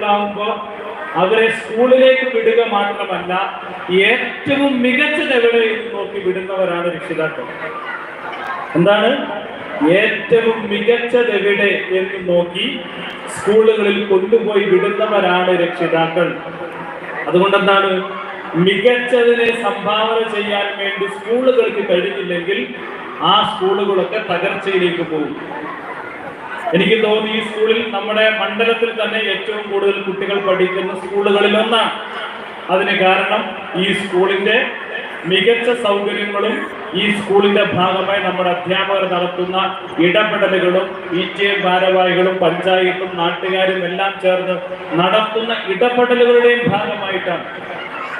സ്കൂളിലാവുമ്പോ അവരെ സ്കൂളിലേക്ക് വിടുക മാത്രമല്ല ഏറ്റവും മികച്ച എവിടെ നോക്കി വിടുന്നവരാണ് രക്ഷിതാക്കൾ. എന്താണ്? ഏറ്റവും മികച്ചത് എവിടെ എന്ന് നോക്കി സ്കൂളുകളിൽ കൊണ്ടുപോയി വിടുന്നവരാണ് രക്ഷിതാക്കൾ. അതുകൊണ്ട് എന്താണ് മികച്ചതിനെ സംഭാവന ചെയ്യാൻ വേണ്ടി സ്കൂളുകൾക്ക് കഴിഞ്ഞില്ലെങ്കിൽ ആ സ്കൂളുകളൊക്കെ തകർച്ചയിലേക്ക് പോകും. എനിക്ക് തോന്നി ഈ സ്കൂളിൽ നമ്മുടെ മണ്ഡലത്തിൽ തന്നെ ഏറ്റവും കൂടുതൽ കുട്ടികൾ പഠിക്കുന്ന സ്കൂളുകളിൽ ഒന്നാണ്. അതിന് കാരണം ഈ സ്കൂളിന്റെ മികച്ച സൗകര്യങ്ങളും ഈ സ്കൂളിന്റെ ഭാഗമായി നമ്മുടെ അധ്യാപകർ നടത്തുന്ന ഇടപെടലുകളും പി ടി ഭാരവാഹികളും പഞ്ചായത്തും നാട്ടുകാരും എല്ലാം ചേർന്ന് നടത്തുന്ന ഇടപെടലുകളുടെയും ഭാഗമായിട്ടാണ്.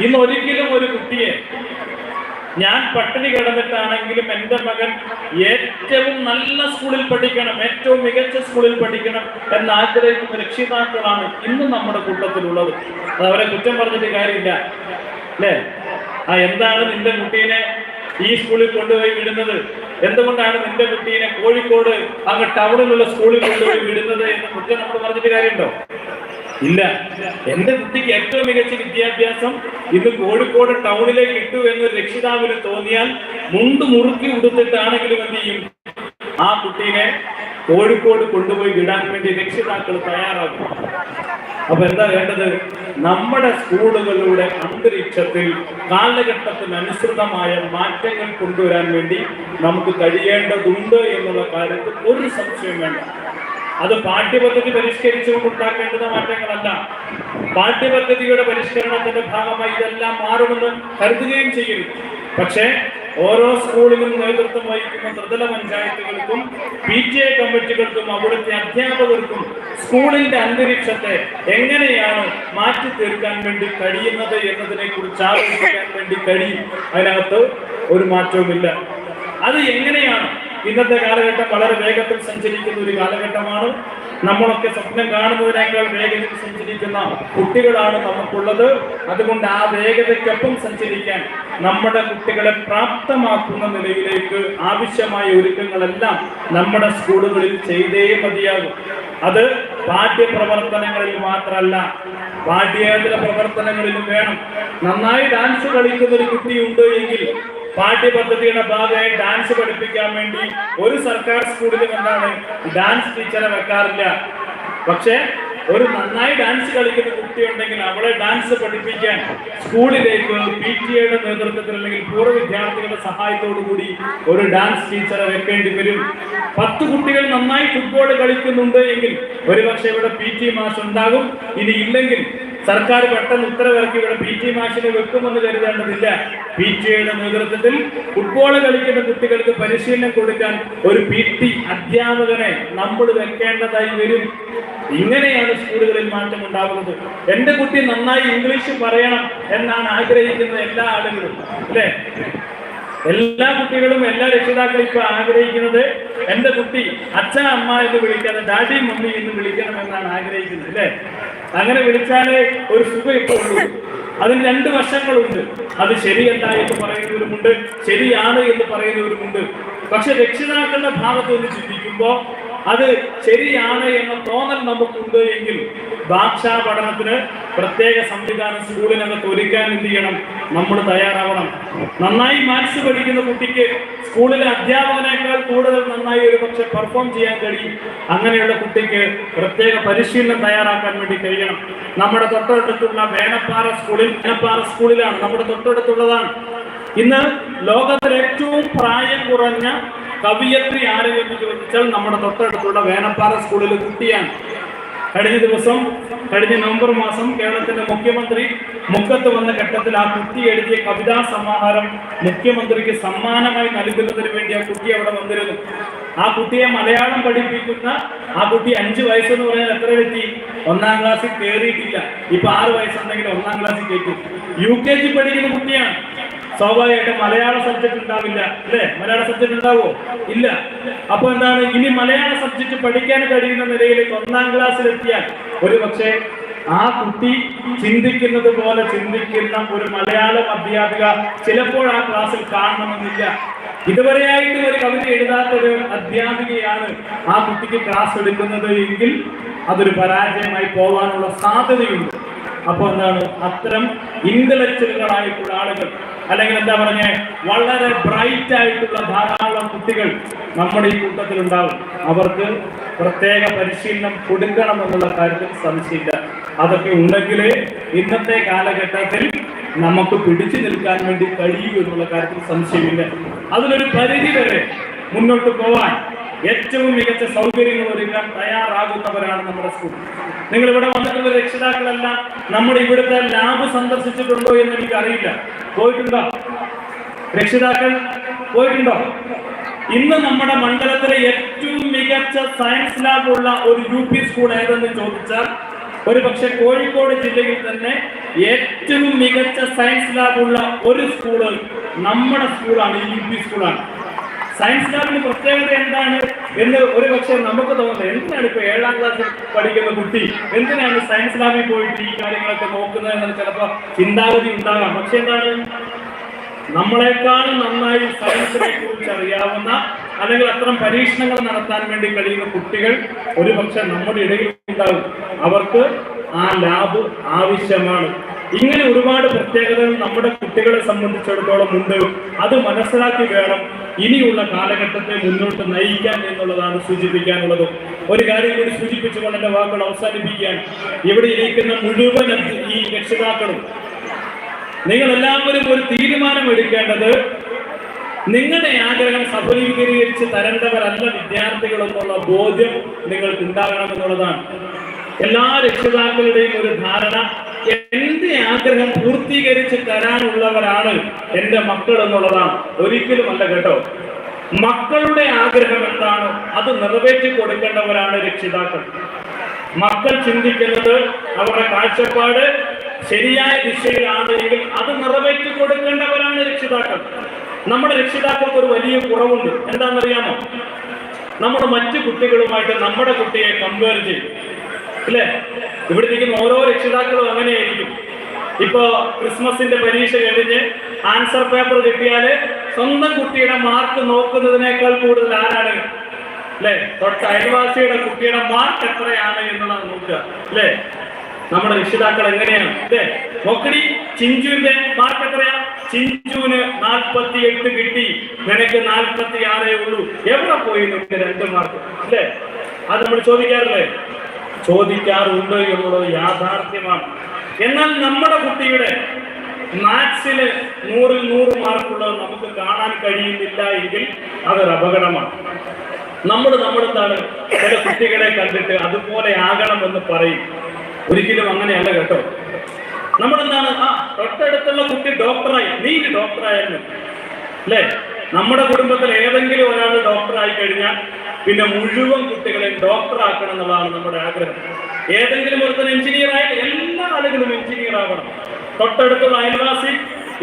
ഇന്ന് ഒരിക്കലും ഒരു കുട്ടിയെ ഞാൻ പട്ടിണി കിടന്നിട്ടാണെങ്കിലും എന്റെ മകൻ ഏറ്റവും നല്ല സ്കൂളിൽ പഠിക്കണം ഏറ്റവും മികച്ച സ്കൂളിൽ പഠിക്കണം എന്ന് ആഗ്രഹിക്കുന്ന രക്ഷിതാക്കളാണ് ഇന്ന് നമ്മുടെ കൂട്ടത്തിലുള്ളത്. അത് അവരെ കുറ്റം പറഞ്ഞിട്ട് കാര്യമില്ല. അല്ലേ? ആ എന്താണ് നിന്റെ കുട്ടീനെ ഈ സ്കൂളിൽ കൊണ്ടുപോയി വിടുന്നത്? എന്തുകൊണ്ടാണ് നിന്റെ കുട്ടീനെ കോഴിക്കോട് അങ്ങ് ടൗണിലുള്ള സ്കൂളിൽ കൊണ്ടുപോയി വിടുന്നത് എന്ന് കുറ്റം നമ്മൾ പറഞ്ഞിട്ട് കാര്യമുണ്ടോ? ഇല്ല. എന്റെ കുട്ടിക്ക് ഏറ്റവും മികച്ച വിദ്യാഭ്യാസം ഇന്ന് കോഴിക്കോട് ടൗണിലേക്ക് ഇട്ടു എന്ന് രക്ഷിതാവിന് തോന്നിയാൽ മുണ്ട് മുറുക്കി ഉടുത്തിട്ടാണെങ്കിലും എന്ത് ചെയ്യും? ആ കുട്ടീനെ കോഴിക്കോട് കൊണ്ടുപോയി വിടാൻ വേണ്ടി രക്ഷിതാക്കൾ തയ്യാറാകും. അപ്പൊ എന്താ വേണ്ടത്? നമ്മുടെ സ്കൂളുകളുടെ അന്തരീക്ഷത്തിൽ കാലഘട്ടത്തിന് അനുസൃതമായ മാറ്റങ്ങൾ കൊണ്ടുവരാൻ വേണ്ടി നമുക്ക് കഴിയേണ്ടതുണ്ട് എന്നുള്ള കാര്യത്തിൽ ഒരു സംശയം വേണ്ട. അത് പാഠ്യപദ്ധതി പരിഷ്കരിച്ചുകൊണ്ട് മാറ്റങ്ങളല്ല. പാഠ്യപദ്ധതിയുടെ പരിഷ്കരണത്തിന്റെ ഭാഗമായി ഇതെല്ലാം മാറുമെന്ന് കരുതുകയും ചെയ്യരുത് പക്ഷേ ഓരോ സ്കൂളിലും നേതൃത്വം വഹിക്കുന്ന ത്രിതല പഞ്ചായത്തുകൾക്കും പി ടി എ കമ്മിറ്റികൾക്കും അവിടുത്തെ അധ്യാപകർക്കും സ്കൂളിന്റെ അന്തരീക്ഷത്തെ എങ്ങനെയാണ് മാറ്റി തീർക്കാൻ വേണ്ടി കഴിയുന്നത് എന്നതിനെ കുറിച്ച് ആലോചിക്കാൻ വേണ്ടി കഴിയും. അതിനകത്ത് ഒരു മാറ്റവുമില്ല. അത് എങ്ങനെയാണ് ഇന്നത്തെ കാലഘട്ടം വളരെ വേഗത്തിൽ സഞ്ചരിക്കുന്ന ഒരു കാലഘട്ടമാണ്. നമ്മളൊക്കെ സ്വപ്നം കാണുന്നതിനേക്കാൾ വേഗത്തിൽ സഞ്ചരിക്കുന്ന കുട്ടികളാണ് നമുക്കുള്ളത്. അതുകൊണ്ട് ആ വേഗതയ്ക്കൊപ്പം സഞ്ചരിക്കാൻ നമ്മുടെ കുട്ടികളെ പ്രാപ്തമാക്കുന്ന നിലയിലേക്ക് ആവശ്യമായ ഒരുക്കങ്ങളെല്ലാം നമ്മുടെ സ്കൂളുകളിൽ ചെയ്തേ മതിയാകും. അത് പാഠ്യപ്രവർത്തനങ്ങളിൽ മാത്രമല്ല പാഠ്യേതര പ്രവർത്തനങ്ങളിലും വേണം. നന്നായി ഡാൻസ് കളിക്കുന്ന ഒരു കുട്ടിയുണ്ട് എങ്കിൽ പാഠ്യപദ്ധതിയുടെ ഭാഗമായി ഡാൻസ് പഠിപ്പിക്കാൻ വേണ്ടി ഒരു സർക്കാർ സ്കൂളിലും എന്താണ് ഡാൻസ് ടീച്ചറെ വെക്കാറില്ല. പക്ഷെ ഒരു നന്നായി ഡാൻസ് കളിക്കുന്ന കുട്ടിയുണ്ടെങ്കിൽ അവളെ ഡാൻസ് പഠിപ്പിക്കാൻ സ്കൂളിലേക്ക് പി ടി എയുടെ നേതൃത്വത്തിൽ അല്ലെങ്കിൽ പൂർവ വിദ്യാർത്ഥികളുടെ സഹായത്തോടു കൂടി ഒരു ഡാൻസ് ടീച്ചറെ വെക്കേണ്ടി വരും. പത്ത് കുട്ടികൾ നന്നായി ഫുട്ബോൾ കളിക്കുന്നുണ്ട് എങ്കിൽ ഒരുപക്ഷെ ഇവിടെ പി ടി മാഷ് ഉണ്ടാകും. ഇനി ഇല്ലെങ്കിൽ സർക്കാർ പെട്ടെന്ന് ഉത്തരവിറക്കി ഇവിടെ പി ടി മാഷിനെ വെക്കുമെന്ന് കരുതേണ്ടതില്ല. പി ടി എയുടെ നേതൃത്വത്തിൽ ഫുട്ബോൾ കളിക്കുന്ന കുട്ടികൾക്ക് പരിശീലനം കൊടുക്കാൻ ഒരു പി ടി അധ്യാപകനെ നമ്മൾ വെക്കേണ്ടതായി വരും. ഇങ്ങനെയാണ് സ്കൂളുകളിൽ മാറ്റം ഉണ്ടാകുന്നത്. എന്റെ കുട്ടി നന്നായി ഇംഗ്ലീഷ് പറയണം എന്നാണ് ആഗ്രഹിക്കുന്ന എല്ലാ ആളുകളും അല്ലേ? എല്ലാ കുട്ടികളും എല്ലാ രക്ഷിതാക്കളും ഇപ്പൊ ആഗ്രഹിക്കുന്നത് എന്റെ കുട്ടി അച്ഛൻ അമ്മ എന്ന് വിളിക്കാതെ ഡാഡി മമ്മി എന്ന് വിളിക്കണം എന്നാണ് ആഗ്രഹിക്കുന്നത് അല്ലേ? അങ്ങനെ വിളിച്ചാലേ ഒരു സുഖം ഇപ്പോൾ ഉള്ളൂ. അതിന് രണ്ട് വശങ്ങളുണ്ട്. അത് ശരിയല്ല എന്ന് പറയുന്നവരുമുണ്ട് ശരിയാണ് എന്ന് പറയുന്നവരുമുണ്ട്. പക്ഷെ രക്ഷിതാക്കളുടെ ഭാഗത്ത് നിന്ന് ചിന്തിക്കുമ്പോൾ അത് ശരിയാണ് എന്ന തോന്നൽ നമുക്കുണ്ട് എങ്കിൽ ഭാഷാ പഠനത്തിന് പ്രത്യേക സംവിധാനം സ്കൂളിനകത്ത് ഒരുക്കാൻ എന്ത് ചെയ്യണം? നമ്മൾ തയ്യാറാവണം. നന്നായി മാത്സ് പഠിക്കുന്ന കുട്ടിക്ക് സ്കൂളിലെ അധ്യാപകനേക്കാൾ കൂടുതൽ നന്നായി ഒരു പക്ഷെ പെർഫോം ചെയ്യാൻ കഴിയും. അങ്ങനെയുള്ള കുട്ടിക്ക് പ്രത്യേക പരിശീലനം തയ്യാറാക്കാൻ വേണ്ടി കഴിയണം. നമ്മുടെ തൊട്ടടുത്തുള്ള വേണപ്പാറ സ്കൂളിൽ വേണപ്പാറ സ്കൂളിലാണ്. നമ്മുടെ തൊട്ടടുത്തുള്ളതാണ്. ഇന്ന് ലോകത്തിലെ ഏറ്റവും പ്രായം കുറഞ്ഞ കവിയത്രി ആര് എന്ന് ചോദിച്ചാൽ നമ്മുടെ തൊട്ടടുത്തുള്ള വേനപ്പാറ സ്കൂളിലെ കുട്ടിയാണ്. കഴിഞ്ഞ ദിവസം കഴിഞ്ഞ നവംബർ മാസം കേരളത്തിന്റെ മുഖ്യമന്ത്രി മുക്കത്ത് വന്ന ഘട്ടത്തിൽ ആ കുട്ടി എഴുതിയ കവിതാ സമാഹാരം മുഖ്യമന്ത്രിക്ക് സമ്മാനമായി നൽകുന്നതിന് വേണ്ടി ആ കുട്ടി അവിടെ വന്നിരുന്നു. ആ കുട്ടിയെ മലയാളം പഠിപ്പിക്കുന്ന ആ കുട്ടി അഞ്ചു വയസ്സെന്ന് പറഞ്ഞാൽ എത്ര വ്യക്തി ഒന്നാം ക്ലാസ്സിൽ കയറിയിട്ടില്ല ഇപ്പൊ ആറ് വയസ്സുണ്ടെങ്കിൽ ഒന്നാം ക്ലാസ്സിൽ കയറ്റും യു കെ ജി പഠിക്കുന്ന കുട്ടിയാണ്. സ്വാഭാവികമായിട്ടും മലയാള സബ്ജക്ട് ഉണ്ടാവില്ല അല്ലേ? മലയാള സബ്ജക്ട് ഉണ്ടാവോ? ഇല്ല. അപ്പൊ എന്താണ്? ഇനി മലയാള സബ്ജക്ട് പഠിക്കാൻ കഴിയുന്ന നിലയിലേക്ക് ഒന്നാം ക്ലാസ്സിലെത്തിയാൽ ഒരു പക്ഷേ ആ കുട്ടി ചിന്തിക്കുന്നത് പോലെ ചിന്തിക്കുന്ന ഒരു മലയാളം അധ്യാപിക ചിലപ്പോൾ ആ ക്ലാസ്സിൽ കാണണമെന്നില്ല. ഇതുവരെയായിട്ടും ഒരു കവിത എഴുതാത്ത ഒരു അധ്യാപികയാണ് ആ കുട്ടിക്ക് ക്ലാസ് എടുക്കുന്നത് എങ്കിൽ അതൊരു പരാജയമായി പോകാനുള്ള സാധ്യതയുണ്ട്. അപ്പൊ എന്താണ്? അത്തരം ഇന്റലക്ച്വലുകളായിട്ടുള്ള ആളുകൾ അല്ലെങ്കിൽ എന്താ പറഞ്ഞ വളരെ ബ്രൈറ്റ് ആയിട്ടുള്ള ധാരാളം കുട്ടികൾ നമ്മുടെ ഈ കൂട്ടത്തിൽ ഉണ്ടാവും അവർക്ക് പ്രത്യേക പരിശീലനം കൊടുക്കണം എന്നുള്ള കാര്യത്തിൽ സംശയമില്ല. അതൊക്കെ ഉണ്ടെങ്കിൽ ഇന്നത്തെ കാലഘട്ടത്തിൽ നമുക്ക് പിടിച്ചു നിൽക്കാൻ വേണ്ടി കഴിയൂ എന്നുള്ള കാര്യത്തിൽ സംശയമില്ല. അതിനൊരു പരിധി വരെ മുന്നോട്ട് പോവാൻ ഏറ്റവും മികച്ച സൗകര്യങ്ങൾ ഒരുക്കാൻ തയ്യാറാകുന്നവരാണ് നമ്മുടെ സ്കൂൾ. നിങ്ങൾ ഇവിടെ വന്നിട്ടുള്ള രക്ഷിതാക്കളെല്ലാം നമ്മുടെ ഇവിടുത്തെ ലാബ് സന്ദർശിച്ചിട്ടുണ്ടോ എന്ന് എനിക്ക് അറിയില്ല പോയിട്ടുണ്ടോ? രക്ഷിതാക്കൾ പോയിട്ടുണ്ടോ? ഇന്ന് നമ്മുടെ മണ്ഡലത്തിലെ ഏറ്റവും മികച്ച സയൻസ് ലാബ് ഉള്ള ഒരു യു പി സ്കൂൾ ഏതെന്ന് ചോദിച്ചാൽ ഒരു പക്ഷെ കോഴിക്കോട് ജില്ലയിൽ തന്നെ ഏറ്റവും മികച്ച സയൻസ് ലാബ് ഉള്ള ഒരു സ്കൂൾ നമ്മുടെ സ്കൂളാണ് യു പി സ്കൂളാണ്. സയൻസ് ലാബിന് പ്രത്യേകത എന്താണ് എന്ന് ഒരു പക്ഷേ നമുക്ക് തോന്നുന്നത് എന്തിനാണ് ഇപ്പൊ ഏഴാം ക്ലാസ്സിൽ പഠിക്കുന്ന കുട്ടി? എന്തിനാണ് സയൻസ് ലാബിൽ പോയിട്ട് ഈ കാര്യങ്ങളൊക്കെ നോക്കുന്നത് എന്നത് ചിലപ്പോൾ ചിന്താഗതി ഉണ്ടാകാം. പക്ഷെ എന്താണ്? നമ്മളെക്കാൾ നന്നായി സയൻസിനെ കുറിച്ച് അറിയാവുന്ന അല്ലെങ്കിൽ അത്തരം പരീക്ഷണങ്ങൾ നടത്താൻ വേണ്ടി കഴിയുന്ന കുട്ടികൾ ഒരുപക്ഷെ നമ്മുടെ ഇടയിൽ ഉണ്ടാകും അവർക്ക് ആ ലാബ് ആവശ്യമാണ്. ഇങ്ങനെ ഒരുപാട് പ്രത്യേകതകൾ നമ്മുടെ കുട്ടികളെ സംബന്ധിച്ചിടത്തോളം ഉണ്ട്. അത് മനസ്സിലാക്കി വേണം ഇനിയുള്ള കാലഘട്ടത്തെ മുന്നോട്ട് നയിക്കാൻ എന്നുള്ളതാണ് സൂചിപ്പിക്കാനുള്ളത്. ഒരു കാര്യം കൂടി സൂചിപ്പിച്ചുകൊണ്ട് എന്റെ വാക്കുകൾ അവസാനിപ്പിക്കാൻ. ഇവിടെ ഇരിക്കുന്ന മുഴുവൻ ഈ രക്ഷിതാക്കളും നിങ്ങൾ എല്ലാവരും ഒരു തീരുമാനം എടുക്കേണ്ടത് നിങ്ങളുടെ ആഗ്രഹം സഫലീകരിച്ച് തരേണ്ടവരല്ല വിദ്യാർത്ഥികൾ എന്നുള്ള ബോധ്യം നിങ്ങൾക്ക് ഉണ്ടാകണം എന്നുള്ളതാണ്. എല്ലാ രക്ഷിതാക്കളുടെയും ഒരു ധാരണ എന്റെ ആഗ്രഹം പൂർത്തീകരിച്ച് തരാനുള്ളവരാണ് എന്റെ മക്കൾ എന്നുള്ളതാണ്. ഒരിക്കലും അല്ല കേട്ടോ. മക്കളുടെ ആഗ്രഹം എന്താണോ? അത് നിറവേറ്റി കൊടുക്കേണ്ടവരാണ് രക്ഷിതാക്കൾ. മക്കൾ ചിന്തിക്കുന്നത് അവരുടെ കാഴ്ചപ്പാട് ശരിയായ ദിശയിലാണ് എങ്കിൽ അത് നിറവേറ്റി കൊടുക്കേണ്ടവരാണ് രക്ഷിതാക്കൾ. നമ്മുടെ രക്ഷിതാക്കൾക്ക് ഒരു വലിയ കുറവുണ്ട്. എന്താണെന്നറിയാമോ? നമ്മൾ മറ്റു കുട്ടികളുമായിട്ട് നമ്മുടെ കുട്ടിയെ കമ്പയർ ചെയ്യും. ഇല്ലേ ഇവിടെ ഇരിക്കുന്ന ഓരോ രക്ഷിതാക്കളും അങ്ങനെയായിരിക്കും. ഇപ്പോ ക്രിസ്മസിന്റെ പരീക്ഷ കഴിഞ്ഞ് ആൻസർ പേപ്പർ കിട്ടിയാൽ സ്വന്തം കുട്ടിയുടെ മാർക്ക് നോക്കുന്നതിനേക്കാൾ കൂടുതൽ ആരാണ്? അല്ലെ തൊട്ട അയൽവാസിയുടെ കുട്ടിയുടെ മാർക്ക് എത്രയാണ് എന്നുള്ളത് നോക്കുക. അല്ലെ നമ്മുടെ രക്ഷിതാക്കൾ എങ്ങനെയാണ്? അല്ലെ നോക്കടി ചിഞ്ചുവിന്റെ മാർക്ക് എത്രയാ? ചിഞ്ചുവിന് നാൽപ്പത്തി എട്ട് കിട്ടി. നിനക്ക് നാൽപ്പത്തി ആറേ ഉള്ളൂ. എവിടെ പോയി നിനക്ക് രണ്ട് മാർക്ക് അല്ലെ അത് നമ്മൾ ചോദിക്കാറില്ലേ? ചോദിക്കാറുണ്ട് എന്നുള്ളത് യാഥാർത്ഥ്യമാണ്. എന്നാൽ നമ്മുടെ കുട്ടിയുടെ മാത്സിൽ നൂറിൽ നൂറ് മാർക്കുള്ളത് നമുക്ക് കാണാൻ കഴിയുന്നില്ല എങ്കിൽ അതൊരു അപകടമാണ്. നമ്മൾ നമ്മളെന്താണ് ചില കുട്ടികളെ കണ്ടിട്ട് അതുപോലെ ആകണം എന്ന് പറയും. ഒരിക്കലും അങ്ങനെയല്ല കേട്ടോ. നമ്മളെന്താണ് ആ തൊട്ടടുത്തുള്ള കുട്ടി ഡോക്ടറായി നീ ഡോക്ടറായിരുന്നു അല്ലേ? നമ്മുടെ കുടുംബത്തിൽ ഏതെങ്കിലും ഒരാൾ ഡോക്ടറായി കഴിഞ്ഞാൽ പിന്നെ മുഴുവൻ കുട്ടികളെയും ഡോക്ടറാക്കണം എന്നുള്ളതാണ് നമ്മുടെ ആഗ്രഹം. ഏതെങ്കിലും ഒരുത്തൻ എഞ്ചിനീയർ ആയിട്ട് എല്ലാ ആളുകളും എഞ്ചിനീയർ ആവണം. തൊട്ടടുത്തുള്ള അയൽവാസി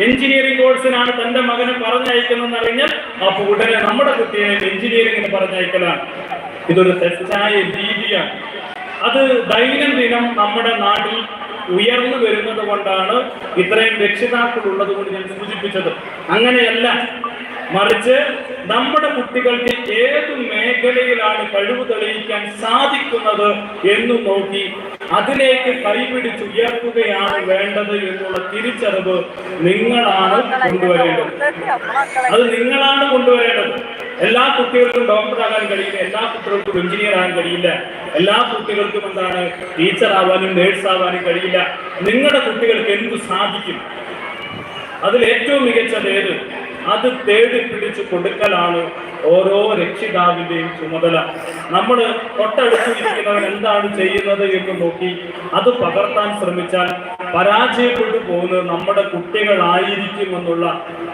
എഞ്ചിനീയറിംഗ് കോഴ്സിനാണ് തന്റെ മകനെ പറഞ്ഞയക്കുന്നതെന്ന് അറിഞ്ഞാൽ അപ്പൊ ഉടനെ നമ്മുടെ കുട്ടിയെ എഞ്ചിനീയറിംഗിന് പറഞ്ഞയക്കലാണ്. ഇതൊരു തെറ്റായ രീതിയാണ്. അത് ദൈനംദിനം നമ്മുടെ നാട്ടിൽ ഉയർന്നു വരുന്നത് കൊണ്ടാണ് ഇത്രയും രക്ഷിതാക്കൾ ഉള്ളത് കൊണ്ട് ഞാൻ സൂചിപ്പിച്ചത്. അങ്ങനെയല്ല മറിച്ച് നമ്മുടെ കുട്ടികൾക്ക് ഏത് മേഖലയിലാണ് കഴിവ് തെളിയിക്കാൻ സാധിക്കുന്നത് എന്ന് നോക്കി അതിലേക്ക് കൈപിടിച്ചുയർത്തുകയാണ് വേണ്ടത് എന്നുള്ള തിരിച്ചറിവ് നിങ്ങളാണ് കൊണ്ടുവരേണ്ടത്. അത് നിങ്ങളാണ് കൊണ്ടുവരേണ്ടത്. എല്ലാ കുട്ടികൾക്കും ഡോക്ടറാകാൻ കഴിയില്ല എല്ലാ കുട്ടികൾക്കും എഞ്ചിനീയർ ആകാൻ കഴിയില്ല എല്ലാ കുട്ടികൾക്കും എന്താണ് ടീച്ചർ ആവാനും നേഴ്സ് ആവാനും കഴിയില്ല. നിങ്ങളുടെ കുട്ടികൾക്ക് എന്ത് സാധിക്കും? അതിൽ ഏറ്റവും മികച്ചത് ഏത്? അത് തേടി പിടിച്ചു കൊടുക്കലാണ് ഓരോ രക്ഷിതാവിന്റെയും ചുമതല. നമ്മൾ തൊട്ടടുത്തിരിക്കുന്നവൻ എന്താണ് ചെയ്യുന്നത് എന്ന് നോക്കി അത് പകർത്താൻ ശ്രമിച്ചാൽ പരാജയപ്പെട്ടു പോകുന്നത് നമ്മുടെ കുട്ടികളായിരിക്കും എന്നുള്ള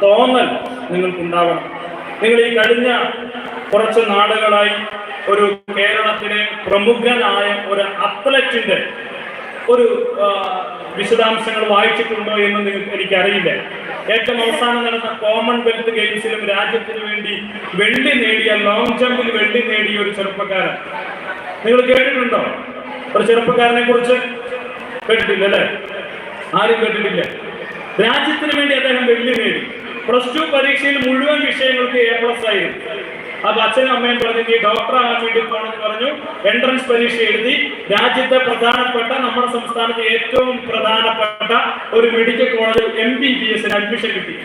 തോന്നൽ നിങ്ങൾക്കുണ്ടാവണം. നിങ്ങൾ ഈ കഴിഞ്ഞ കുറച്ച് നാളുകളായി ഒരു കേരളത്തിലെ പ്രമുഖനായ ഒരു അത്ലറ്റിന്റെ ഒരു വിശദാംശങ്ങൾ വായിച്ചിട്ടുണ്ടോ എന്ന് നിങ്ങൾക്ക് എനിക്കറിയില്ല. ഏറ്റവും അവസാനം നടന്ന കോമൺവെൽത്ത് ഗെയിംസിലും രാജ്യത്തിന് വേണ്ടി വെള്ളി നേടിയ ലോങ് ജമ്പിൽ വെള്ളി നേടിയ ഒരു ചെറുപ്പക്കാരൻ. നിങ്ങൾ കേട്ടിട്ടുണ്ടോ? ഒരു ചെറുപ്പക്കാരനെ കുറിച്ച്? കേട്ടിട്ടില്ല അല്ലേ? ആരും കേട്ടിട്ടില്ല. രാജ്യത്തിന് വേണ്ടി അദ്ദേഹം വെള്ളി നേടി. പ്ലസ് ടു പരീക്ഷയിൽ മുഴുവൻ വിഷയങ്ങൾക്ക് എ പ്ലസ് ആയിരുന്നു. അപ്പൊ അച്ഛനും അമ്മയും പറഞ്ഞു നീ ഡോക്ടർ ആകാൻ വേണ്ടി പോകണമെന്ന് പറഞ്ഞു. എൻട്രൻസ് പരീക്ഷ എഴുതി. രാജ്യത്തെ പ്രധാനപ്പെട്ട നമ്മുടെ സംസ്ഥാനത്തെ ഏറ്റവും പ്രധാനപ്പെട്ട ഒരു മെഡിക്കൽ കോളേജിൽ എം ബി ബി എസിന് അഡ്മിഷൻ കിട്ടി.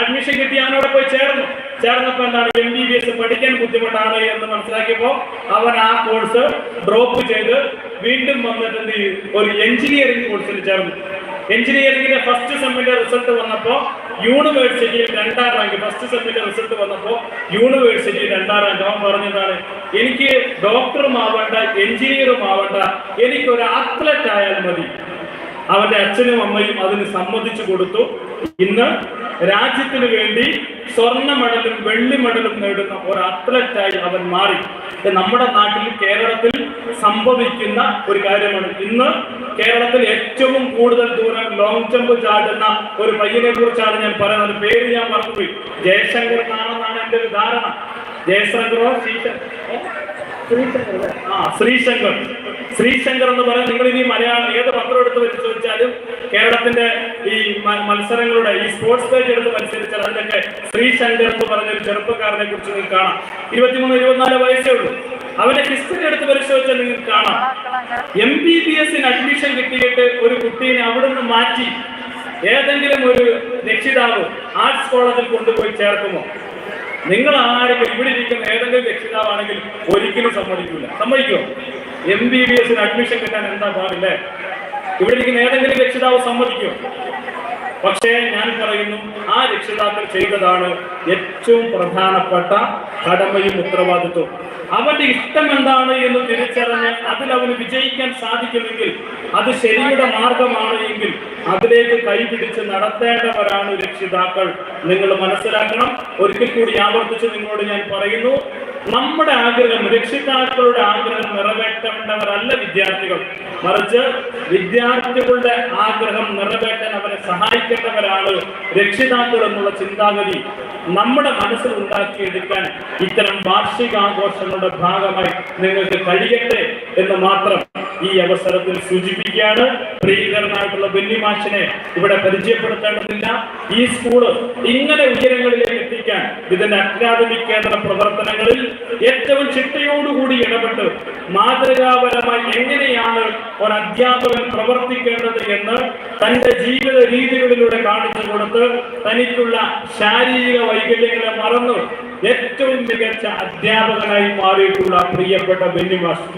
അഡ്മിഷൻ കിട്ടി അവിടെ പോയി ചേർന്നു. ചേർന്നപ്പോ എന്താണ്? എം ബി ബി എസ് പഠിക്കാൻ ബുദ്ധിമുട്ടാണ് എന്ന് മനസ്സിലാക്കിയപ്പോ അവൻ ആ കോഴ്സ് ഡ്രോപ്പ് ചെയ്ത് വീണ്ടും വന്നിട്ട് ഒരു എഞ്ചിനീയറിംഗ് കോഴ്സിൽ ചേർന്നു. എഞ്ചിനീയറിംഗിന്റെ ഫസ്റ്റ് സെമ്മിന്റെ റിസൾട്ട് വന്നപ്പോ യൂണിവേഴ്സിറ്റിയിൽ രണ്ടാം റാങ്ക് ഫസ്റ്റ് സെമ്മിന്റെ റിസൾട്ട് വന്നപ്പോ യൂണിവേഴ്സിറ്റി രണ്ടാം റാങ്ക് അവൻ പറഞ്ഞതാണ് എനിക്ക് ഡോക്ടറും ആവേണ്ട എഞ്ചിനീയറും ആവേണ്ട എനിക്കൊരു അത്ലറ്റ് ആയാൽ മതി. അവന്റെ അച്ഛനും അമ്മയും അതിന് സമ്മതിച്ചു കൊടുത്തു. ഇന്ന് രാജ്യത്തിന് വേണ്ടി സ്വർണ മെഡലും വെള്ളി മെഡലും നേടുന്ന ഒരു അത്ലറ്റായി അവൻ മാറി. നമ്മുടെ നാട്ടിൽ കേരളത്തിൽ സംഭവിക്കുന്ന ഒരു കാര്യമാണ്. ഇന്ന് കേരളത്തിൽ ഏറ്റവും കൂടുതൽ ദൂരം ലോങ് ജമ്പ് ചാടുന്ന ഒരു പയ്യനെ കുറിച്ചാണ് ഞാൻ പറയുന്നത്. പേര് ഞാൻ മറന്നുപോയി. ജയശങ്കർ എന്നാണെന്നാണ് എന്റെ ഒരു ധാരണ. ജയശങ്കറോ ശ്രീശങ്കർ. ആ ശ്രീശങ്കർ. ശ്രീശങ്കർ എന്ന് പറയാൻ നിങ്ങൾ ഇനി മലയാളം ഏത് പത്രം എടുത്ത് വെച്ച് ചോദിച്ചാലും കേരളത്തിന്റെ ഈ മത്സരങ്ങളുടെ ഈ സ്പോർട്സ് പേജ് എടുത്ത് മത്സരിച്ചാൽ അതിലൊക്കെ ശ്രീശങ്കർ എന്ന് പറഞ്ഞ ഒരു ചെറുപ്പക്കാരനെ കുറിച്ച് നിങ്ങൾക്ക് കാണാം. ഇരുപത്തിമൂന്ന് ഇരുപത്തിനാല് വയസ്സേ ഉള്ളൂ. അവന്റെ ഹിസ്റ്ററി എടുത്ത് പരിശോധിച്ചാൽ നിങ്ങൾക്ക് കാണാം. എം ബി ബി എസിന് അഡ്മിഷൻ കിട്ടിയിട്ട് ഒരു കുട്ടീനെ അവിടുന്ന് മാറ്റി ഏതെങ്കിലും ഒരു രക്ഷിതാവ് ആർട്സ് കോളേജിൽ കൊണ്ടുപോയി ചേർക്കുമോ? നിങ്ങൾ ആരെങ്കിലും ഇവിടെ ഇരിക്കുന്ന ഏതെങ്കിലും രക്ഷിതാവാണെങ്കിൽ ഒരിക്കലും സമ്മതിക്കില്ല സമ്മതിക്കുമോ എം ബി ബി എസിന് അഡ്മിഷൻ കിട്ടാൻ എന്താ പാടില്ലേ? ഇവിടെ ഇരിക്കുന്ന ഏതെങ്കിലും രക്ഷിതാവ് സമ്മതിക്കുമോ പക്ഷേ ഞാൻ പറയുന്നു ആ രക്ഷിതാക്കൾ ചെയ്തതാണ് ഏറ്റവും പ്രധാനപ്പെട്ട കടമയും ഉത്തരവാദിത്വവും അവന്റെ ഇഷ്ടം എന്താണ് എന്ന് തിരിച്ചറിഞ്ഞ് അതിൽ അവന് വിജയിക്കാൻ സാധിക്കുമെങ്കിൽ അത് ശരിയുടെ മാർഗമാണ് എങ്കിൽ അതിലേക്ക് കൈപിടിച്ച് നടത്തേണ്ടവരാണ് രക്ഷിതാക്കൾ. നിങ്ങൾ മനസ്സിലാക്കണം ഒരിക്കൽ കൂടി ആവർത്തിച്ച് നിങ്ങളോട് ഞാൻ പറയുന്നു നമ്മുടെ ആഗ്രഹം രക്ഷിതാക്കളുടെ ആഗ്രഹം നിറവേറ്റേണ്ടവരല്ല വിദ്യാർത്ഥികൾ. മറിച്ച് വിദ്യാർത്ഥികളുടെ ആഗ്രഹം നിറവേറ്റാൻ അവരെ സഹായിക്കേണ്ടവരാണ് രക്ഷിതാക്കൾ എന്നുള്ള ചിന്താഗതി നമ്മുടെ മനസ്സിൽ ഉണ്ടാക്കിയെടുക്കാൻ ഇത്തരം വാർഷികാഘോഷങ്ങളുടെ ഭാഗമായി നിങ്ങൾക്ക് കഴിയട്ടെ എന്ന് മാത്രം ഈ അവസരത്തിൽ സൂചിപ്പിക്കുകയാണ്. പ്രിയങ്കരനായിട്ടുള്ള ബെന്നിമാഷിനെ ഇവിടെ പരിചയപ്പെടുത്തേണ്ടതില്ല. ഈ സ്കൂൾ ഇങ്ങനെ ഉയരങ്ങളിലേക്ക് എത്തിക്കാൻ ഇതിന്റെ അക്കാദമിക് കേന്ദ്ര പ്രവർത്തനങ്ങളിൽ ഏറ്റവും ചിട്ടയോടുകൂടി ഇടപെട്ട് മാതൃകാപരമായി എങ്ങനെയാണ് ഒരു അധ്യാപകൻ പ്രവർത്തിക്കേണ്ടത് എന്ന് തന്റെ ജീവിത രീതികളിലൂടെ കാണിച്ചു കൊടുത്ത് തനിക്കുള്ള ശാരീരിക വൈകല്യങ്ങളെ മറന്ന് ഏറ്റവും മികച്ച അധ്യാപകനായി മാറിയിട്ടുള്ള പ്രിയപ്പെട്ട ബെന്നിമാഷ്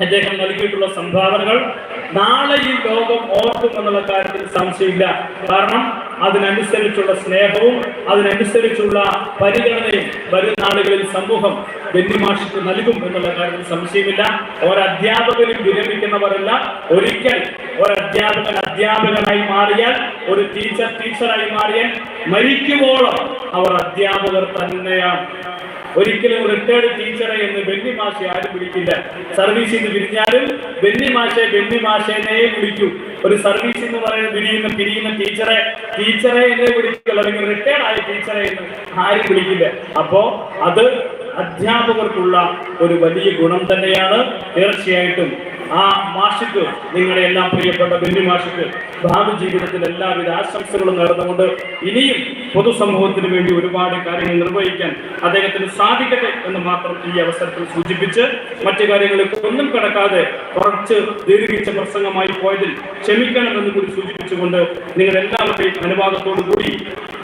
അദ്ദേഹം നൽകിയിട്ടുള്ള സംഭാവനകൾ നാളെ ഈ ലോകം ഓർക്കും എന്നുള്ള കാര്യത്തിൽ സംശയമില്ല. കാരണം അതിനനുസരിച്ചുള്ള സ്നേഹവും അതിനനുസരിച്ചുള്ള പരിഗണനയും വരും നാളുകളിൽ സമൂഹം ബെന്നിമാഷിക്ക് നൽകും എന്നുള്ള കാര്യത്തിൽ സംശയമില്ല. ഒരധ്യാപകനും വിരമിക്കുന്നവരല്ല. ഒരിക്കൽ ഒരധ്യാപകൻ അധ്യാപകനായി മാറിയാൽ ഒരു ടീച്ചർ ടീച്ചറായി മാറിയാൽ മരിക്കുവോളം അവർ അധ്യാപകർ തന്നെയാണ്. ഒരിക്കലും റിട്ടയർഡ് ടീച്ചറെ എന്ന് ബെന്നി മാഷെ ആരും വിളിക്കില്ല. സർവീസിൽ നിന്ന് പിരിഞ്ഞാലും ബെന്നി മാഷെ ബെന്നി മാഷേനെ വിളിക്കൂ. ഒരു സർവീസ് എന്ന് പറയുന്ന പിരിയുന്ന പിരിയുന്ന ടീച്ചറെ ടീച്ചറെ എന്നെ വിളിക്കുള്ളൂ. അല്ലെങ്കിൽ റിട്ടയർഡ് ആയ ടീച്ചറെ എന്ന് ആരും വിളിക്കില്ല. അപ്പോ അത് അധ്യാപകർക്കുള്ള ഒരു വലിയ ഗുണം തന്നെയാണ്. തീർച്ചയായിട്ടും ആ മാഷിക്ക് നിങ്ങളുടെ എല്ലാം പ്രിയപ്പെട്ട ബെന്നി മാഷിക്ക് ഭാവി ജീവിതത്തിൽ എല്ലാവിധ ആശംസകളും നേർന്നുകൊണ്ട് ഇനിയും പൊതുസമൂഹത്തിന് വേണ്ടി ഒരുപാട് കാര്യങ്ങൾ നിർവഹിക്കാൻ അദ്ദേഹത്തിന് സാധിക്കട്ടെ എന്ന് മാത്രം ഈ അവസരത്തിൽ സൂചിപ്പിച്ച് മറ്റു കാര്യങ്ങൾക്ക് ഒന്നും കടക്കാതെ കുറച്ച് ദീർഘിച്ച പ്രസംഗമായി പോയതിൽ ക്ഷമിക്കണമെന്ന് കൂടി സൂചിപ്പിച്ചുകൊണ്ട് നിങ്ങൾ എല്ലാവരുടെയും അനുവാദത്തോടു കൂടി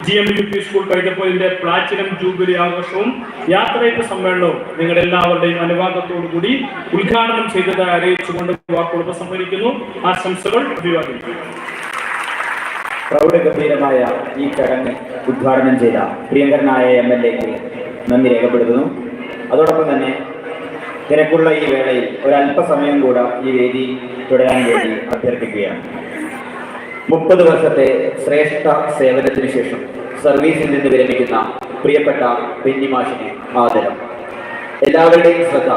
G M U P school കൈതപ്പോയിന്റെ platinum jubilee ആഘോഷവും യാത്രയപ്പ് സമ്മേളനവും നിങ്ങളുടെ എല്ലാവരുടെയും അനുവാദത്തോടു കൂടി ഉദ്ഘാടനം ചെയ്തതായി അറിയിച്ചുകൊണ്ട് വാക്കുകൾ ഉപസംഹരിക്കുന്നു ആശംസകൾ അഭിവാദിക്കുന്നു പ്രൗഢഗംഭീരമായ ഈ ചടങ്ങ് ഉദ്ഘാടനം ചെയ്ത പ്രിയങ്കരനായ എം എൽ എക്ക് നന്ദി രേഖപ്പെടുത്തുന്നു. അതോടൊപ്പം തന്നെ തിരക്കുള്ള ഈ വേളയിൽ ഒരല്പസമയം കൂടെ ഈ വേദി തുടരാൻ വേണ്ടി അഭ്യർത്ഥിക്കുകയാണ്. മുപ്പത് വർഷത്തെ ശ്രേഷ്ഠ സേവനത്തിന് ശേഷം സർവീസിൽ നിന്ന് വിരമിക്കുന്ന പ്രിയപ്പെട്ട ബെന്നിമാഷിനെ ആദരം. എല്ലാവരുടെയും ശ്രദ്ധ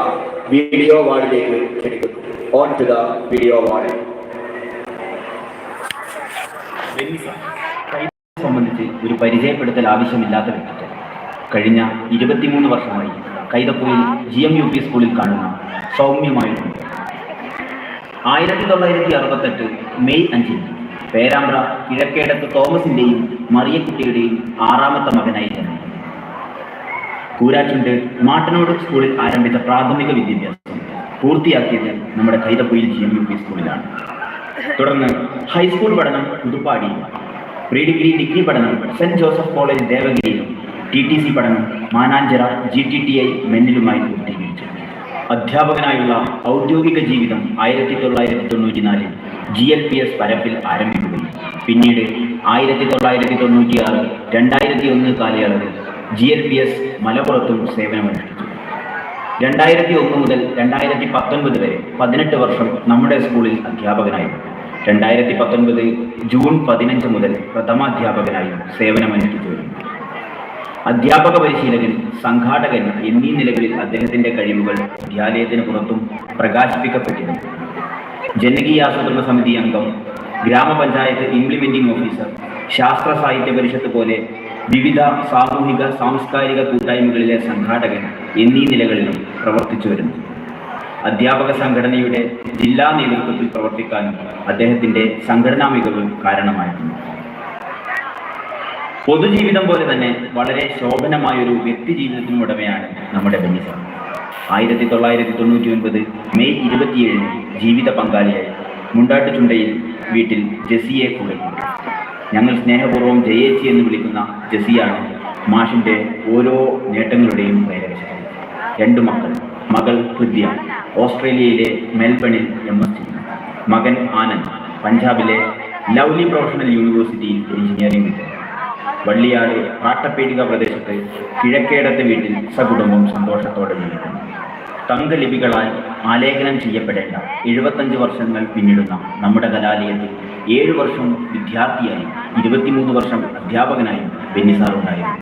വീഡിയോ വാർഡിലേക്ക് ക്ഷണിക്കുന്നു. On to the video ward. സംബന്ധിച്ച് ഒരു പരിചയപ്പെടുത്തൽ ആവശ്യമില്ലാത്ത വ്യക്തിത്വം. കഴിഞ്ഞ ഇരുപത്തിമൂന്ന് വർഷമായി കൈതപ്പൂരിൽ ജി എം യു പി സ്കൂളിൽ കാണുന്ന സൗമ്യമായിട്ടുണ്ട് ആയിരത്തി തൊള്ളായിരത്തി അറുപത്തെട്ട് മെയ് അഞ്ചിന് പേരാമ്പ്ര കിഴക്കേടത്ത് തോമസിന്റെയും മറിയക്കുട്ടിയുടെയും ആറാമത്തെ മകനായിരുന്നു കൂരാറ്റുണ്ട് മാട്ടനോട് സ്കൂളിൽ ആരംഭിച്ച പ്രാഥമിക വിദ്യാഭ്യാസം പൂർത്തിയാക്കിയത് നമ്മുടെ Kaithappoyil G. M. U. P. സ്കൂളിലാണ്. തുടർന്ന് ഹൈസ്കൂൾ പഠനം പുതുപ്പാടി പ്രീ ഡിഗ്രി ഡിഗ്രി പഠനം സെന്റ് ജോസഫ് കോളേജ് ദേവഗിരിയിലും ടി ടി സി പഠനം Mananchira G T T I മെന്നിലുമായി പൂർത്തീകരിച്ചു. അധ്യാപകനായുള്ള ഔദ്യോഗിക ജീവിതം ആയിരത്തി തൊള്ളായിരത്തി തൊണ്ണൂറ്റി നാലിൽ G L P S Parappil ആരംഭിക്കുകയും പിന്നീട് ആയിരത്തി തൊള്ളായിരത്തി തൊണ്ണൂറ്റി ആറ് രണ്ടായിരത്തി ഒന്ന് കാലയളവിൽ ജി എൽ പി എസ് മലപ്പുറത്തും സേവനമനുഷ്ഠിച്ചു. രണ്ടായിരത്തി ഒന്ന് മുതൽ രണ്ടായിരത്തി പത്തൊൻപത് വരെ പതിനെട്ട് വർഷം നമ്മുടെ സ്കൂളിൽ അധ്യാപകനായിരുന്നു. രണ്ടായിരത്തി പത്തൊൻപത് ജൂൺ പതിനഞ്ച് മുതൽ പ്രഥമാധ്യാപകനായി സേവനമനുഷ്ഠിച്ചു വരുന്നു. അധ്യാപക പരിശീലകൻ സംഘാടകൻ എന്നീ നിലകളിൽ അദ്ദേഹത്തിന്റെ കഴിവുകൾ വിദ്യാലയത്തിന് പുറത്തും പ്രകാശിപ്പിക്കപ്പെട്ടിരുന്നു. ജനകീയ ആസൂത്രണ സമിതി അംഗം ഗ്രാമപഞ്ചായത്ത് ഇംപ്ലിമെന്റിംഗ് ഓഫീസർ ശാസ്ത്ര സാഹിത്യ പരിഷത്ത് പോലെ വിവിധ സാമൂഹിക സാംസ്കാരിക കൂട്ടായ്മകളിലെ സംഘാടകൻ എന്നീ നിലകളിലും പ്രവർത്തിച്ചു വരുന്നു. അധ്യാപക സംഘടനയുടെ ജില്ലാ നേതൃത്വത്തിൽ പ്രവർത്തിക്കാനും അദ്ദേഹത്തിന്റെ സംഘടനാ മികവ് കാരണമായിരുന്നു. പൊതുജീവിതം പോലെ തന്നെ വളരെ ശോഭനമായൊരു വ്യക്തി ജീവിതത്തിനുടമയാണ് നമ്മുടെ ബെന്നിസ. ആയിരത്തി തൊള്ളായിരത്തി തൊണ്ണൂറ്റി ഒൻപത് മെയ് ഇരുപത്തിയേഴിന് ജീവിത പങ്കാളിയായി മുണ്ടാട്ട് ചുണ്ടയിൽ വീട്ടിൽ ജെസിയെ കൂടെ ഞങ്ങൾ സ്നേഹപൂർവം ജയേച്ചി എന്ന് വിളിക്കുന്ന ജെസിയാണ് മാഷിന്റെ ഓരോ നേട്ടങ്ങളുടെയും പ്രേരകശക്തി രണ്ടു മക്കൾ. മകൾ ഹൃദ്യ. ഓസ്ട്രേലിയയിലെ മെൽബണിൽ എം എസ് മകൻ ആനന്ദ്. പഞ്ചാബിലെ ലവ്ലി പ്രൊഫഷണൽ യൂണിവേഴ്സിറ്റിയിൽ എഞ്ചിനീയറിംഗ് വള്ളിയാട് പാട്ടപ്പേടിക പ്രദേശത്ത് കിഴക്കേടത്തെ വീട്ടിൽ സകുടുംബം സന്തോഷത്തോടെ ജീവിക്കുന്നു. തങ്കലിപികളാൽ ആലേഖനം ചെയ്യപ്പെടേണ്ട എഴുപത്തഞ്ച് വർഷങ്ങൾ പിന്നിടുന്ന നമ്മുടെ കലാലയത്തിൽ ഏഴു വർഷം വിദ്യാർത്ഥിയായും ഇരുപത്തിമൂന്ന് വർഷം അധ്യാപകനായും ബെന്നിസാറുണ്ടായിരുന്നു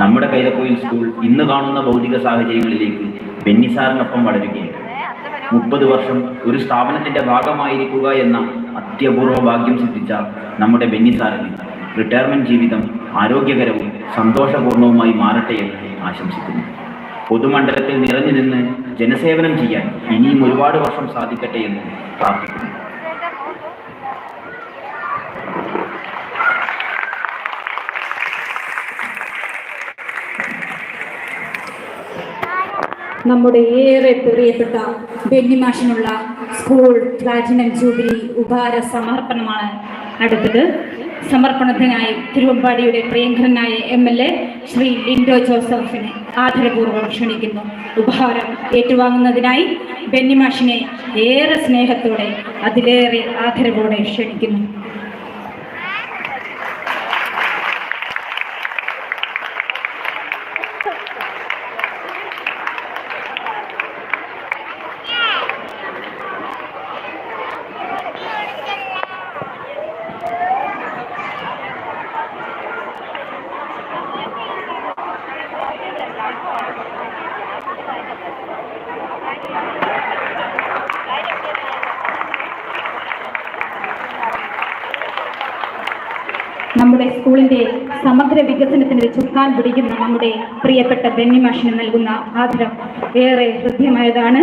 നമ്മുടെ കൈതക്കോയിൽ സ്കൂൾ ഇന്ന് കാണുന്ന ഭൗതിക സാഹചര്യങ്ങളിലേക്ക് ബെന്നിസാറിനൊപ്പം വളരുകയാണ്. മുപ്പത് വർഷം ഒരു സ്ഥാപനത്തിന്റെ ഭാഗമായിരിക്കുക എന്ന അത്യപൂർവ ഭാഗ്യം സിദ്ധിച്ച നമ്മുടെ ബെന്നിസാറിന് റിട്ടയർമെന്റ് ജീവിതം ആരോഗ്യകരവും സന്തോഷപൂർണവുമായി മാറട്ടെ എന്ന് ആശംസിക്കുന്നു. പൊതുമണ്ഡലത്തിൽ നിറഞ്ഞു നിന്ന് ജനസേവനം ചെയ്യാൻ ഇനിയും ഒരുപാട് വർഷം സാധിക്കട്ടെ എന്ന് പ്രാർത്ഥിക്കുന്നു. നമ്മുടെ ഏറെ പ്രിയപ്പെട്ട ബെന്നിമാഷിനുള്ള സ്കൂൾ പ്ലാറ്റിനം ജൂബിലി ഉപഹാര സമർപ്പണമാണ് അടുത്തത്. സമർപ്പണത്തിനായി തിരുവമ്പാടിയുടെ പ്രിയങ്കരനായ M L A Shri Lindo ജോസഫിനെ ആദരപൂർവം ക്ഷണിക്കുന്നു. ഉപഹാരം ഏറ്റുവാങ്ങുന്നതിനായി ബെന്നിമാഷിനെ ഏറെ സ്നേഹത്തോടെ അതിലേറെ ആദരവോടെ ക്ഷണിക്കുന്നു നമ്മുടെ സ്കൂളിന്റെ സമഗ്ര ചുക്കാൻ പിടിക്കുന്ന നമ്മുടെ പ്രിയപ്പെട്ട ബെന്നിമാഷിന് നൽകുന്ന ആദരം ഏറെ ഹൃദ്യമായതാണ്.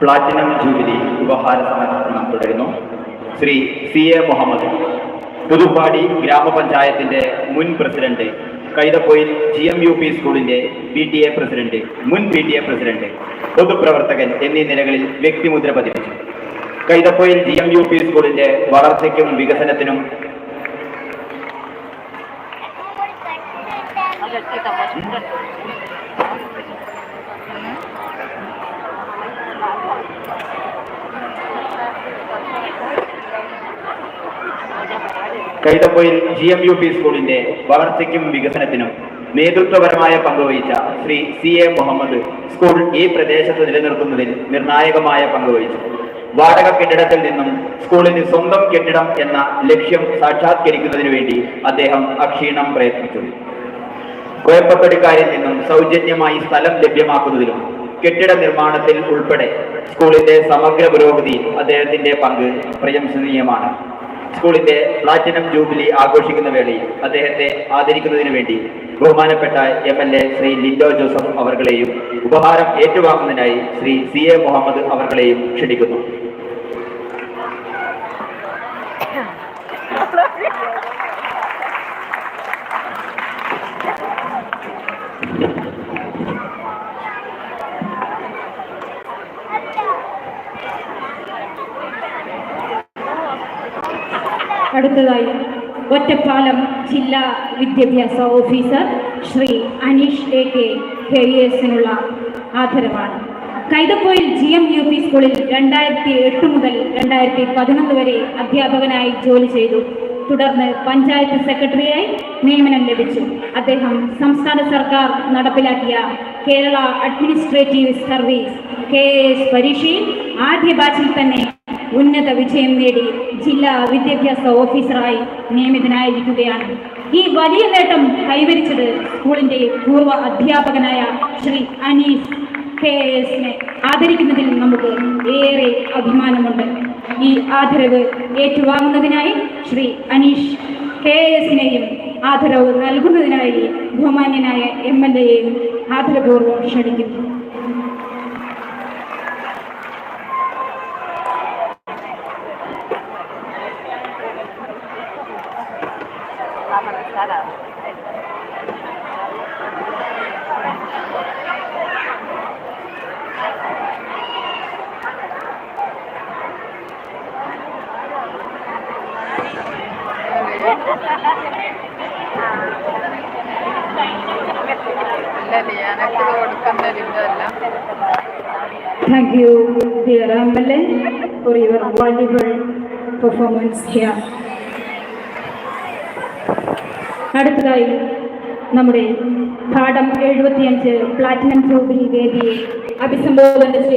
പ്ലാറ്റിനം ജൂബിലി ഉപഹാര സമർപ്പണം തുടരുന്നു. ശ്രീ സി എ മുഹമ്മദ് പുതുപ്പാടി ഗ്രാമപഞ്ചായത്തിന്റെ മുൻ president Kaithapoyil G M U P സ്കൂളിന്റെ പി ടി എ പ്രസിഡന്റ് മുൻ പി ടി എ പ്രസിഡന്റ് പൊതുപ്രവർത്തകൻ എന്നീ നിലകളിൽ വ്യക്തിമുദ്ര പതിപ്പിച്ചു. Kaithapoyil G M U P സ്കൂളിന്റെ വളർച്ചയ്ക്കും വികസനത്തിനും Kaithapoyil G M U P സ്കൂളിന്റെ വളർച്ചയ്ക്കും വികസനത്തിനും നേതൃത്വപരമായ പങ്കുവഹിച്ച Shri C A Muhammad school ഈ പ്രദേശത്ത് നിലനിർത്തുന്നതിൽ നിർണായകമായ പങ്കുവഹിച്ചു. വാടക കെട്ടിടത്തിൽ നിന്നും സ്കൂളിന് സ്വന്തം കെട്ടിടം എന്ന ലക്ഷ്യം സാക്ഷാത്കരിക്കുന്നതിനു വേണ്ടി അദ്ദേഹം അക്ഷീണം പ്രയത്നിച്ചു. കോയപ്പക്കടിക്കാരിൽ നിന്നും സൗജന്യമായി സ്ഥലം ലഭ്യമാക്കുന്നതിലും കെട്ടിട നിർമ്മാണത്തിൽ ഉൾപ്പെടെ സ്കൂളിന്റെ സമഗ്ര പുരോഗതിയിൽ അദ്ദേഹത്തിന്റെ പങ്ക് പ്രശംസനീയമാണ്. സ്കൂളിന്റെ പ്ലാറ്റിനം ജൂബിലി ആഘോഷിക്കുന്ന വേളയിൽ അദ്ദേഹത്തെ ആദരിക്കുന്നതിന് വേണ്ടി ബഹുമാനപ്പെട്ട M L A Shri Lindo Joseph അവർകളെയും ഉപഹാരം ഏറ്റുവാങ്ങുന്നതിനായി ശ്രീ സി എ മുഹമ്മദ് അവർകളെയും ക്ഷണിക്കുന്നു. അടുത്തതായി ഒറ്റപ്പാലം ജില്ലാ വിദ്യാഭ്യാസ officer Shri Aneesh A K K എസിനുള്ള ആദരവാണ്. Kaithapoyil G M U P സ്കൂളിൽ രണ്ടായിരത്തി എട്ട് മുതൽ രണ്ടായിരത്തി പതിനൊന്ന് വരെ അധ്യാപകനായി ജോലി ചെയ്തു. തുടർന്ന് പഞ്ചായത്ത് സെക്രട്ടറിയായി നിയമനം ലഭിച്ചു. അദ്ദേഹം സംസ്ഥാന സർക്കാർ നടപ്പിലാക്കിയ Kerala administrative service K S പരീക്ഷയിൽ ആദ്യ ബാച്ചിൽ തന്നെ ഉന്നത വിജയം നേടി ജില്ലാ വിദ്യാഭ്യാസ ഓഫീസറായി നിയമിതനായിരിക്കുകയാണ്. ഈ വലിയ നേട്ടം കൈവരിച്ചത് സ്കൂളിന്റെ പൂർവ അധ്യാപകനായ ശ്രീ അനീസ് കെ എസിനെ ആദരിക്കുന്നതിൽ നമുക്ക് ഏറെ അഭിമാനമുണ്ട്. ഈ ആദരവ് ഏറ്റുവാങ്ങുന്നതിനായി ശ്രീ അനീഷ് കെ എസിനെയും ആദരവ് നൽകുന്നതിനായി ബഹുമാന്യനായ എം എൽ എയെയും ആദരപൂർവം ക്ഷണിക്കുന്നു. I'm going to. Thank you, dear Amale, for your wonderful performance here. അടുത്തതായി നമ്മുടെ പാഠം എഴുപത്തിയഞ്ച് പ്ലാറ്റിനം ജൂബിലി വേദിയെ അഭിസംബോധന ചെയ്തു.